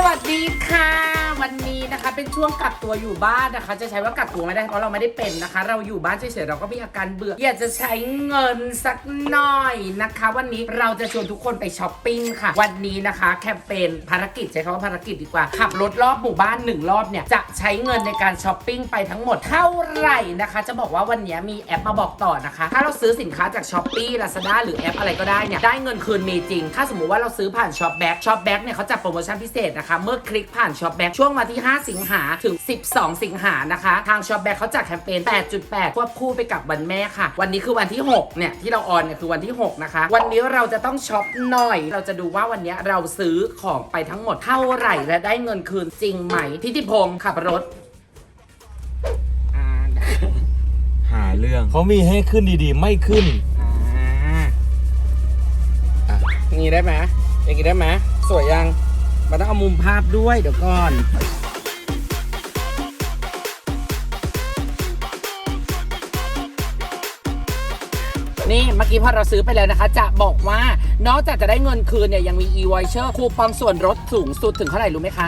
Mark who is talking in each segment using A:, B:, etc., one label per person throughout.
A: สวัสดีค่ะ วันนี้นะคะเป็นช่วงกักตัวอยู่บ้านนะคะ จะใช้ว่ากักตัวไม่ได้เพราะเราไม่ได้เป็นนะคะ เราอยู่บ้านเฉยๆเราก็มีอาการเบื่ออยากจะใช้เงินสักหน่อยนะคะ วันนี้เราจะชวนทุกคนไปช้อปปิ้งค่ะ วันนี้นะคะแคมเปญภารกิจใช้คำว่าภารกิจดีกว่าขับรถรอบหมู่บ้านหนึ่งรอบเนี่ยจะใช้เงินในการช้อปปิ้งไปทั้งหมดเท่าไหร่นะคะ จะบอกว่าวันนี้มีแอปมาบอกต่อนะคะ ถ้าเราซื้อสินค้าจากช้อปปี้ลาซาด้าหรือแอปอะไรก็ได้เนี่ยได้เงินคืนมีจริง ถ้าสมมุติว่าเราซื้อผ่านช็อปแบ็กช็อปแบ็กเนี่ยเขาจัดโปรโมชั่นพิเศษนะคะเมื่อคลิกผ่านช็อปแบ็กช่วงวันที่ 5 สิงหาถึง 12 สิงหานะคะ ทางช็อปแบ็กเขาจัดแคมเปญ 8.8 ควบคู่ไปกับวันแม่ค่ะ วันนี้คือวันที่ 6 เนี่ย ที่เราออนเนี่ยคือวันที่ 6 นะคะ วันนี้เราจะต้องช็อปหน่อย เราจะดูว่าวันนี้เราซื้อของไปทั้งหมดเท่าไหร่และได้เงินคืนจริงไหมทิติพงศ์ขับรถอ่า
B: หาเรื่องเขามีให้ขึ้นดีๆ ไม่ขึ้น
A: อ่าอย่างงี้ได้ไหมอย่างงี้ได้ไหมสวยยัง มันต้องเอามุมภาพด้วยเดี๋ยวก่อน นี่เมื่อกี้พอเราซื้อไปแล้วนะคะ จะบอกว่า นอกจากจะได้เงินคืนเนี่ยยังมี e-voucher คูปองส่วนลดสูงสุดถึงเท่าไหร่รู้ไหมคะ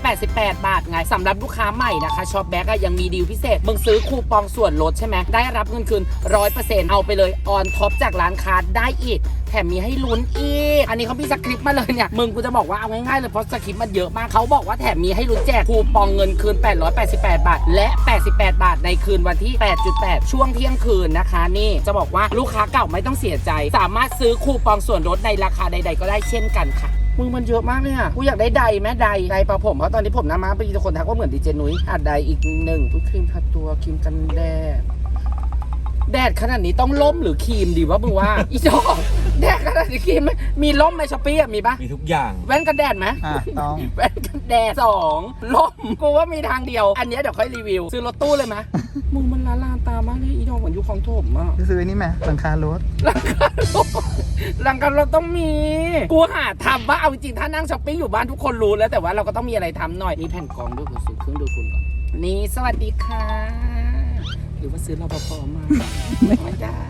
A: 888 บาทไงสำหรับลูกค้าใหม่นะคะช็อปแบ็กยังมีดีลพิเศษมึงซื้อคูปองส่วนลดใช่ไหมได้รับเงินคืน 100%เอาไปเลยออนท็อปจากร้านค้าได้อีกแถมมีให้ลุ้นอีก อันนี้เขามีสคริปต์มาเลยเนี่ย มึงกูจะบอกว่าเอาง่ายๆเลยเพราะสคริปต์มันเยอะมาก เขาบอกว่าแถมมีให้ลุ้นแจกคูปองเงินคืน 888 บาท และ 88 บาทในคืนวันที่ 8.8 ช่วงเที่ยงคืนนะคะ นี่จะบอกว่าลูกค้าเก่าไม่ต้องเสียใจ สามารถซื้อคูปองส่วนลดในราคาใด ๆ ก็ได้เช่นกันค่ะมึงมันเยอะมากเลยอะกูอยากได้ใดแม่ใดใดปะผมเพราะตอนนี้ผมหน้าม้าไปทุกคนทักว่าเหมือนดีเจนุ้ยอะใดอีกหนึ่งทุกครีมทาตัวครีมกันแดดแดดขนาดนี้ต้องล่มหรือครีมดีวะมึงว่า อีจอกแดดขนาดนี้ครีมไหมมีล่มไหมช้อปปี้อะมีปะ
B: มีทุกอย่าง
A: แว่นกันแดดไหม
C: อะต้อง
A: แว่นกัน แดดสองล่มกูว่ามีทางเดียว อันเนี้ยเดี๋ยวค่อยรีวิว ซื้อรถตู้เลยไหม มึงมันละลานตามากเลยอีดอกเหมือนยุคของโถมอะ
C: จะซื้อนี่ไหมหลังคารถ
A: หลังการรถหลังการรถต้องมี กูหาทำว่าเอาจริงๆถ้านั่งช้อปปิ้งอยู่บ้านทุกคนรู้แล้วแต่ว่าเราก็ต้องมีอะไรทำหน่อยมีแผ่นกรองด้วยกูซื้อเครื่องดูดฝุ่นก่อน นี่สวัสดีค่ะ หรือว่าซื้อรปภมา ไม่ได้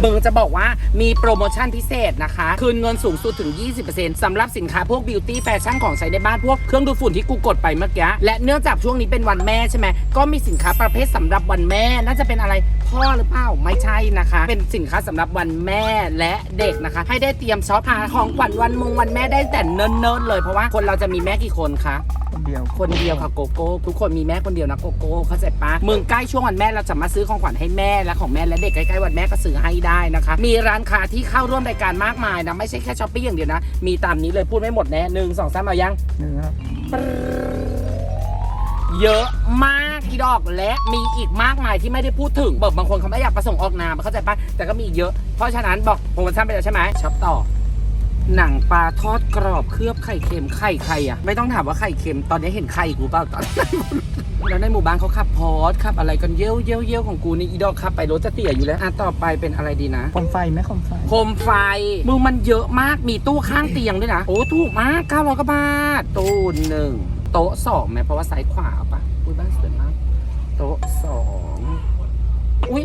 A: เบอร์จะบอกว่ามีโปรโมชั่นพิเศษนะคะ คืนเงินสูงสุดถึง 20%สำหรับสินค้าพวกบิวตี้แฟชั่นของใช้ในบ้านพวกเครื่องดูดฝุ่นที่กูกดไปเมื่อกี้และเนื่องจากช่วงนี้เป็นวันแม่ใช่ไหมก็มีสินค้าประเภทสำหรับวันแม่ น่าจะเป็นอะไรพ่อหรือเปล่าไม่ใช่นะคะ เป็นสินค้าสำหรับวันแม่และเด็กนะคะ ให้ได้เตรียมช็อปหาของขวัญวันมงวันแม่ได้แต่เนิ่นๆเลยเพราะว่าคนเราจะมีแม่กี่คนคะ
C: คนเดียว
A: คนเดียวค่ะโกโก้ทุกคนมีแม่คนเดียวนะโกโก้เข้าใจปะเมืองใกล้ช่วงวันแม่เราจะมาซื้อของขวัญให้แม่และของแม่และเด็กใกล้ๆวันแม่ก็ซื้อให้ได้นะคะ มีร้านค้าที่เข้าร่วมรายการมากมายนะ ไม่ใช่แค่ช้อปปี้อย่างเดียวนะ มีตามนี้เลยพูดไม่หมดแน่หนึ่งสองสามเอายัง
C: นี่ครับ
A: เยอะมากที่ดอกและมีอีกมากมายที่ไม่ได้พูดถึงบอกบางคนเขาไม่อยากประสงค์ออกนามเข้าใจปะแต่ก็มีอีกเยอะเพราะฉะนั้นบอกโปรโมชั่นไปแล้วใช่ไหมช็อปต่อ หนังปลาทอดกรอบเคลือบไข่เค็มไข่ใครอะ ไม่ต้องถามว่าไข่เค็มตอนนี้เห็นไข่กูเปล่าตอนแล้วในหมู่บ้านเขาขับพอร์ตขับอะไรกันเยี่ยวเยี่ยวเยี่ยวของกูนี่อีดอกขับไปรถจะเสียอยู่แล้วอะต่อไปเป็นอะไรดีนะ
C: คมไฟไหมคมไฟ
A: โคมไฟมือมันเยอะมากมีตู้ข้างเตียงด้วยนะโอ้ถูกมาก900กว่าบาทตู้หนึ่งโต๊ะสองไหมเพราะว่าซ้ายขวาเอาปะอุ้ยบ้านสวยมากโต๊ะสองอุ้ย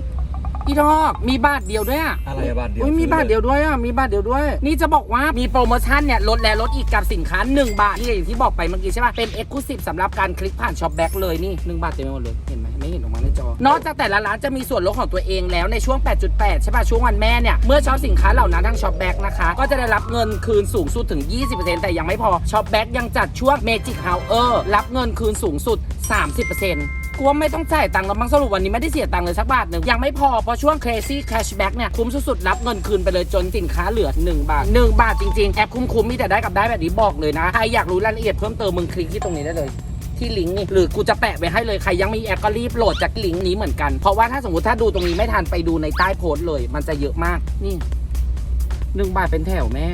A: อีดอกมีบาทเดียวด้วยอะ
B: อะไรอะบาทเดียว
A: อุ้ยมีบาทเดียวด้วยอะมีบาทเดียวด้วย นี่จะบอกว่ามีโปรโมชั่นเนี่ยลดแล้วลดอีกกับสินค้า 1 บาทนี่อย่างที่บอกไปเมื่อกี้ใช่ป่ะเป็น Exclusive สำหรับการคลิกผ่านช็อปแบ็กเลยนี่1บาทเต็มไปหมดเลยเห็นไหมไม่เห็นออกมาในจอนอกจากแต่ละร้านจะมีส่วนลดของตัวเองแล้วในช่วง 8.8 ใช่ป่ะช่วงวันแม่เนี่ยเมื่อช็อปสินค้าเหล่านั้นทางช็อปแบ็กนะคะก็จะได้รับเงินคืนสูงสุดถึง 20%แต่ยังไม่พอช็อปแบ็กยังจัดช่วง Magic Hour รับเงินคืนสูงสุด 30% กลัวไม่ต้องจ่ายตังค์แล้วมั้งสรุปวันนี้ไม่ได้เสียตังค์เลยสักบาทหนึ่งยังไม่พอเพราะช่วง crazy cashback เนี่ยคุ้มสุดๆรับเงินคืนไปเลยจนสินค้าเหลือ 1 บาท 1 บาทจริงๆแอปคุ้มๆมีแต่ได้กับได้แบบนี้บอกเลยนะใครอยากรู้รายละเอียดเพิ่มเติมมึงคลิกที่ตรงนี้ได้เลยที่ลิงก์นี่หรือกูจะแปะไว้ให้เลยใครยังไม่มีแอปก็รีบโหลดจากลิงก์นี้เหมือนกัน เพราะว่าถ้าสมมติถ้าดูตรงนี้ไม่ทันไปดูในใต้โพสต์เลย มันจะเยอะมากนี่หนึ่งบาทเป็นแถวแม่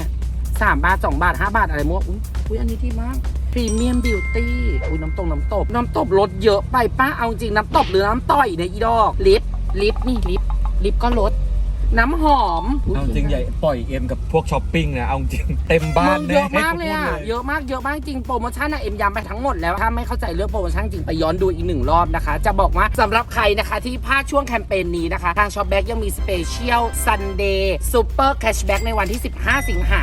A: สามบาทสองบาทห้าบาทอะไรมั่วอุ๊ยอุ๊ยอันนี้ที่มาก พรีเมียมบิวตี้อุ้ยน้ำตกน้ำตบน้ำตบลดเยอะไปป้าเอาจริงน้ำตบหรือน้ำต่อยเนี่ยอีดอกลิปลิปนี่ลิปลิปก็ลดน้ำหอม
B: เอาจริงใหญ่ปล่อยเอ็มกับพวกช้อปปิ้งนะเอาจริงเต็มบ้าน
A: มึง
B: แน่
A: เยอะมากเลยอะ
B: ให้ขาพูด
A: เยอะมากเยอะมากจริงโปรโมชั่นอะเอ็มยำไปทั้งหมดแล้วถ้าไม่เข้าใจเรื่องโปรโมชั่นจริงไปย้อนดูอีกหนึ่งรอบนะคะ จะบอกว่าสำหรับใครนะคะที่พลาดช่วงแคมเปญนี้นะคะ ทางช็อปแบ็กยังมีสเปเชียลซันเดย์ซูเปอร์แคชแบ็กในวันที่ 15 สิงหา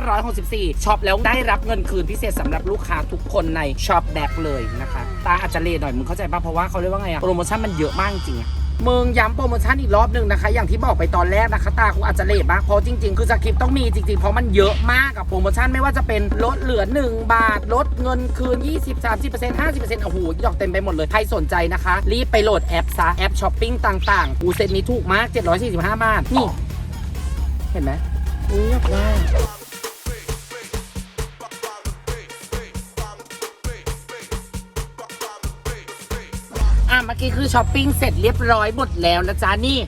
A: 2564ช็อปแล้วได้รับเงินคืนพิเศษสำหรับลูกค้าทุกคนในช็อปแบ็กเลยนะคะ ตาอาจจะเลหน่อยมึงเข้าใจป่ะเพราะว่าเขาเรียกว่าไงอะโปรโมชั่นมันเยอะมากจริงอะ มึงย้ำโปรโมชั่นอีกรอบหนึ่งนะคะ อย่างที่บอกไปตอนแรกนะคะ ตาคงอาจจะเลทบ้างเพราะจริงๆ คือสคริปต์ต้องมีจริงๆ เพราะมันเยอะมากกับโปรโมชั่นไม่ว่าจะเป็นลดเหลือ 1 บาท ลดเงินคืน 20 30 50 โอ้โหดอกเต็มไปหมดเลย ใครสนใจนะคะ รีบไปโหลดแอปซะ แอปช้อปปิ้งต่างๆกูเซ็ตนี้ถูกมาก 745 บาท นี่ เห็นไหมอุ้ยอยากได้ เมื่อกี้คือช้อปปิ้งเสร็จเรียบร้อยหมดแล้วนะจ๊ะนี่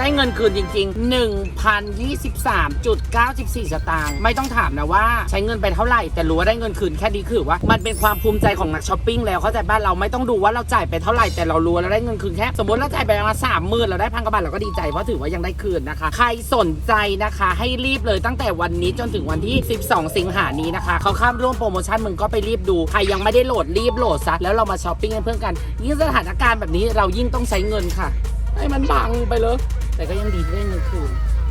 A: ได้เงินคืนจริง ๆ 1,023.94 สตางค์ไม่ต้องถามนะว่าใช้เงินไปเท่าไหร่ แต่รู้ว่าได้เงินคืนแค่นี้คือว่ามันเป็นความภูมิใจของนักช้อปปิ้งแล้วเข้าใจบ้านเราไม่ต้องดูว่าเราจ่ายไปเท่าไหร่แต่เรารู้ว่าเราได้เงินคืนแค่สมมติเราจ่ายไปประมาณสามหมื่นเราได้พันกว่าบาทเราก็ดีใจเพราะถือว่ายังได้คืนนะคะ ใครสนใจนะคะให้รีบเลยตั้งแต่วันนี้จนถึงวันที่ 12 สิงหานี้นะคะเขาข้ามร่วมโปรโมชั่นมึงก็ไปรีบดูใครยังไม่ได้โหลดรีบโหลดซะแล้วเรามาช้อปปิ้งกันเพื่อนกันยิ่งสถานการณ์แบบนี้เรายิ่งต้องใช้เงินค่ะให้มันบังไปเลย แต่ก็ยังดีที่ได้เงินคือ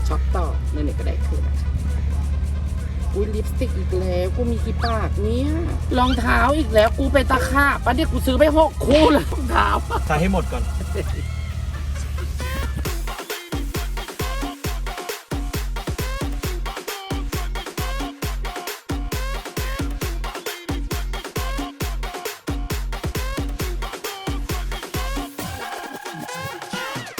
A: ช็อปต่อเนี่ยก็ได้คือุ้ยลิปสติกอีกแล้วกูมีกี่ปากเนี่ยรองเท้าอีกแล้วกูไปตะขาบปะเนี่ยกูซื้อไปหกคู่แล้วรองเท้า
B: ใส่ให้หมดก่อน